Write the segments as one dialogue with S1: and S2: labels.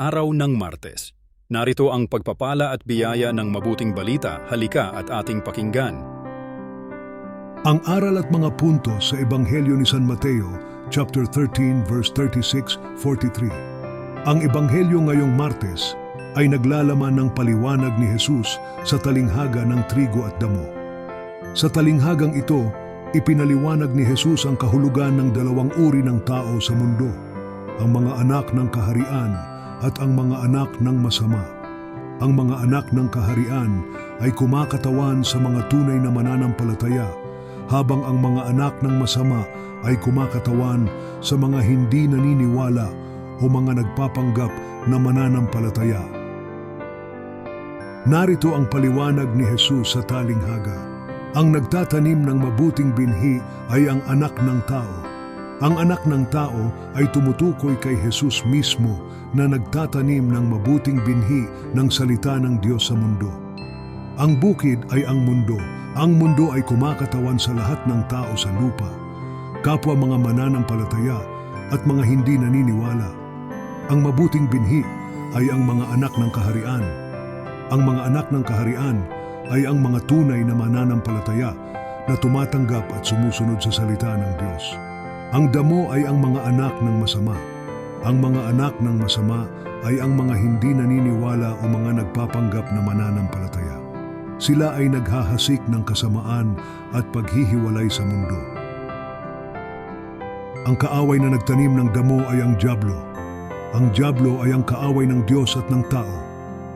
S1: Araw ng Martes. Narito ang pagpapala at biyaya ng mabuting balita, halika at ating pakinggan.
S2: Ang aral at mga punto sa Ebanghelyo ni San Mateo, chapter 13, verse 36-43. Ang Ebanghelyo ngayong Martes ay naglalaman ng paliwanag ni Jesus sa talinghaga ng trigo at damo. Sa talinghagang ito, ipinaliwanag ni Jesus ang kahulugan ng dalawang uri ng tao sa mundo, ang mga anak ng kaharian at ang mga anak ng masama. Ang mga anak ng kaharian ay kumakatawan sa mga tunay na mananampalataya, habang ang mga anak ng masama ay kumakatawan sa mga hindi naniniwala o mga nagpapanggap na mananampalataya. Narito ang paliwanag ni Jesus sa talinghaga. Ang nagtatanim ng mabuting binhi ay ang anak ng tao. Ang anak ng tao ay tumutukoy kay Jesus mismo na nagtatanim ng mabuting binhi ng salita ng Diyos sa mundo. Ang bukid ay ang mundo. Ang mundo ay kumakatawan sa lahat ng tao sa lupa, kapwa mga mananampalataya at mga hindi naniniwala. Ang mabuting binhi ay ang mga anak ng kaharian. Ang mga anak ng kaharian ay ang mga tunay na mananampalataya na tumatanggap at sumusunod sa salita ng Diyos. Ang damo ay ang mga anak ng masama. Ang mga anak ng masama ay ang mga hindi naniniwala o mga nagpapanggap na mananampalataya. Sila ay naghahasik ng kasamaan at paghihiwalay sa mundo. Ang kaaway na nagtanim ng damo ay ang Diablo. Ang Diablo ay ang kaaway ng Diyos at ng tao.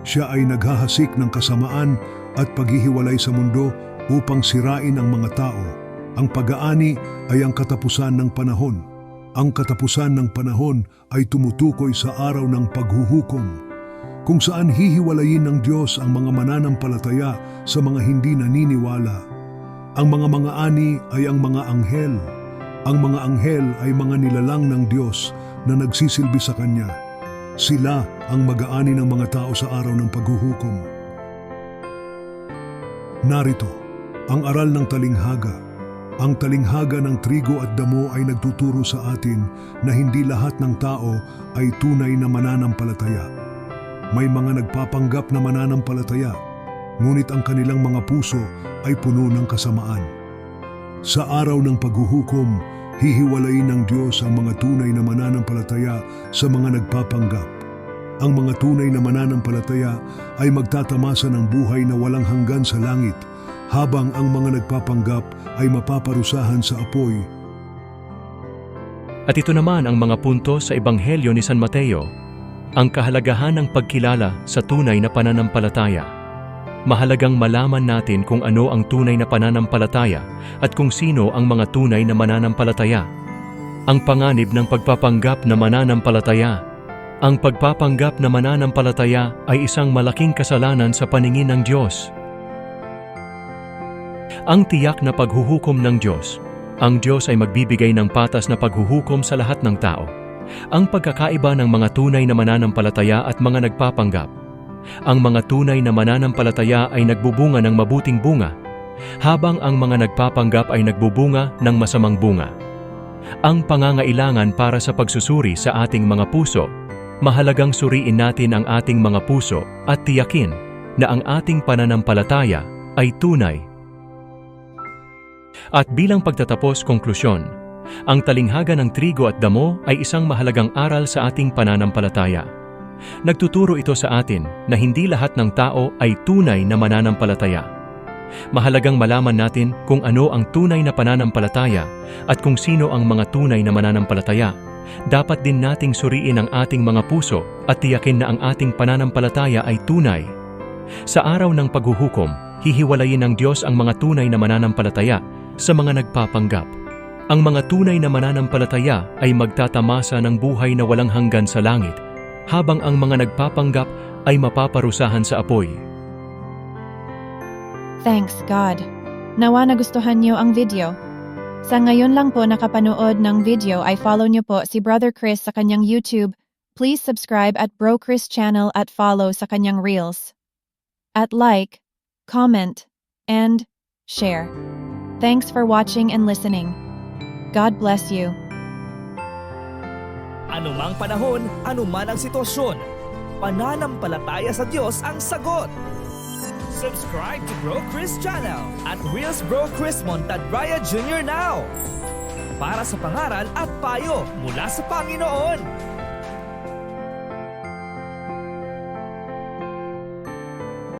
S2: Siya ay naghahasik ng kasamaan at paghihiwalay sa mundo upang sirain ang mga tao. Ang pag-aani ay ang katapusan ng panahon. Ang katapusan ng panahon ay tumutukoy sa araw ng paghuhukom, kung saan hihiwalayin ng Diyos ang mga mananampalataya sa mga hindi naniniwala. Ang mga mga ani ay ang mga anghel. Ang mga anghel ay mga nilalang ng Diyos na nagsisilbi sa Kanya. Sila ang mag-aani ng mga tao sa araw ng paghuhukom. Narito, ang aral ng talinghaga. Ang talinghaga ng trigo at damo ay nagtuturo sa atin na hindi lahat ng tao ay tunay na mananampalataya. May mga nagpapanggap na mananampalataya, ngunit ang kanilang mga puso ay puno ng kasamaan. Sa araw ng paghuhukom, hihiwalayin ng Diyos ang mga tunay na mananampalataya sa mga nagpapanggap. Ang mga tunay na mananampalataya ay magtatamasa ng buhay na walang hanggan sa langit, habang ang mga nagpapanggap ay mapaparusahan sa apoy.
S3: At ito naman ang mga punto sa Ebanghelyo ni San Mateo, ang kahalagahan ng pagkilala sa tunay na pananampalataya. Mahalagang malaman natin kung ano ang tunay na pananampalataya at kung sino ang mga tunay na mananampalataya. Ang panganib ng pagpapanggap na mananampalataya. Ang pagpapanggap na mananampalataya ay isang malaking kasalanan sa paningin ng Diyos. Ang tiyak na paghuhukom ng Diyos. Ang Diyos ay magbibigay ng patas na paghuhukom sa lahat ng tao. Ang pagkakaiba ng mga tunay na mananampalataya at mga nagpapanggap. Ang mga tunay na mananampalataya ay nagbubunga ng mabuting bunga, habang ang mga nagpapanggap ay nagbubunga ng masamang bunga. Ang pangangailangan para sa pagsusuri sa ating mga puso, mahalagang suriin natin ang ating mga puso at tiyakin na ang ating pananampalataya ay tunay at bilang pagtatapos konklusyon, ang talinghaga ng trigo at damo ay isang mahalagang aral sa ating pananampalataya. Nagtuturo ito sa atin na hindi lahat ng tao ay tunay na mananampalataya. Mahalagang malaman natin kung ano ang tunay na pananampalataya at kung sino ang mga tunay na mananampalataya. Dapat din nating suriin ang ating mga puso at tiyakin na ang ating pananampalataya ay tunay. Sa araw ng paghuhukom, hihiwalayin ng Diyos ang mga tunay na mananampalataya sa mga nagpapanggap. Ang mga tunay na mananampalataya ay magtatamasa ng buhay na walang hanggan sa langit, habang ang mga nagpapanggap ay mapaparusahan sa apoy.
S4: Thanks God. Nawa nagustuhan niyo ang video. Sa ngayon lang po nakapanood ng video ay follow niyo po si Brother Chris sa kanyang YouTube. Please subscribe at Bro Chris channel at follow sa kanyang Reels. At like, comment, and share. Thanks for watching and listening. God bless you.
S5: Anumang panahon, anuman ang sitwasyon, pananampalataya sa Diyos ang sagot. Subscribe to Bro Chris channel at Reels Bro Chris Montadraya Jr. now para sa pangaral at payo mula sa Panginoon.